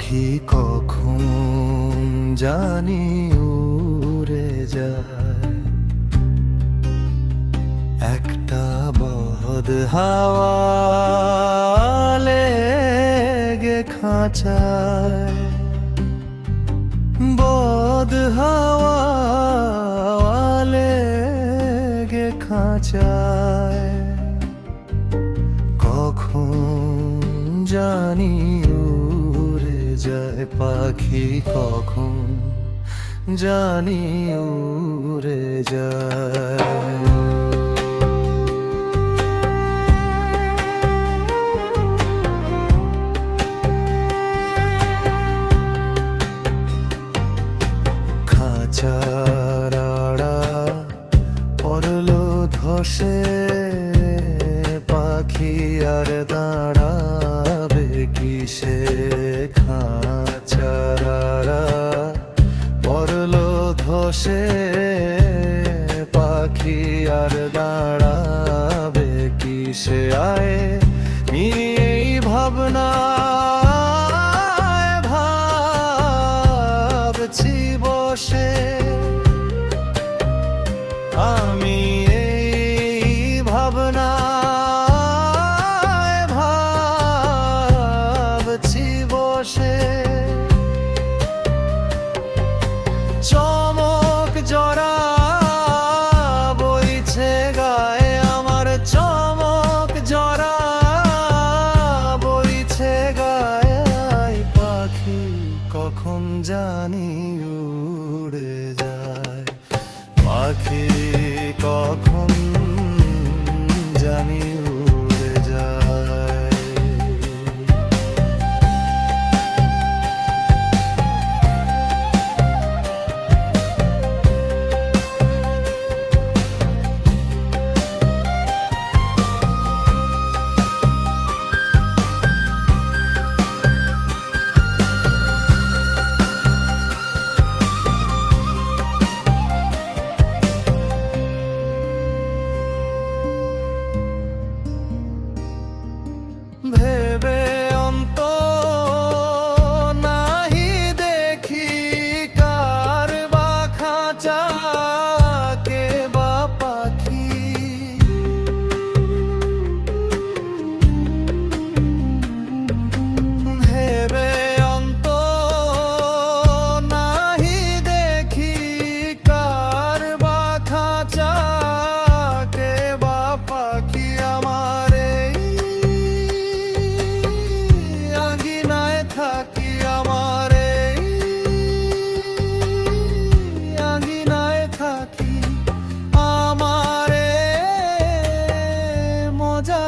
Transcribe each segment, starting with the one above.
পাখি কখন জানি উড়ে যায়। একটা বহদ হাওয়ালে গে খাঁচায়। বদ হাওয়ালে গে খাঁচায়। কখন জানি পাখি কখন জানি উড়ে যায়। ধসে পাখি আর দাঁড়াবে কিসে খা open up. রাখি কখন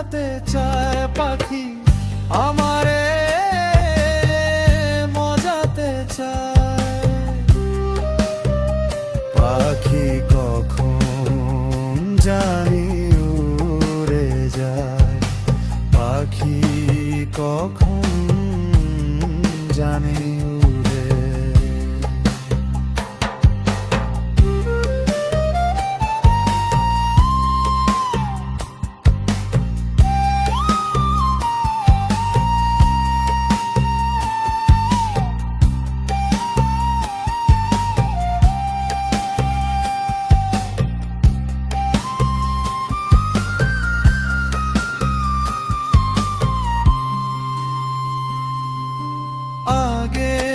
হারাতে চায় পাখি। again.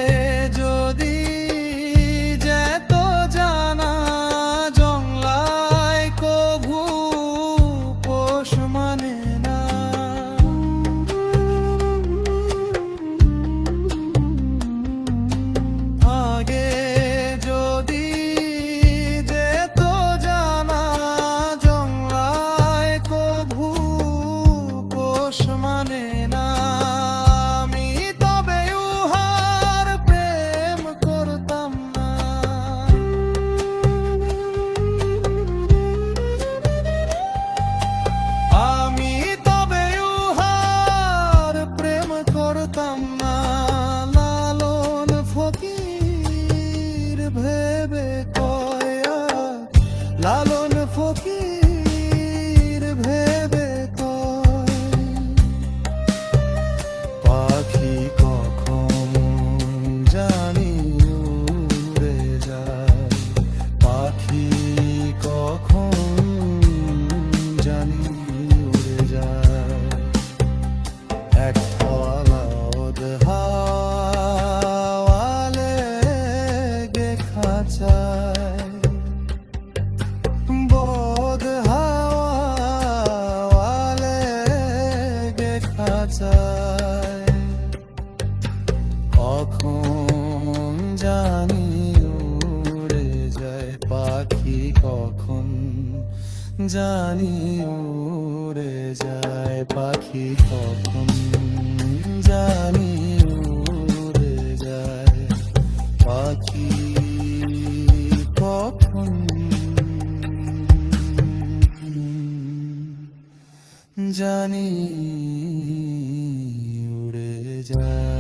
লালন ফকির। কখন জানি উড়ে যায় পাখি কখন জানি উড়ে যায় পাখি কখন জানি উড়ে যায় পাখি কখন জানি উড়ে যায়।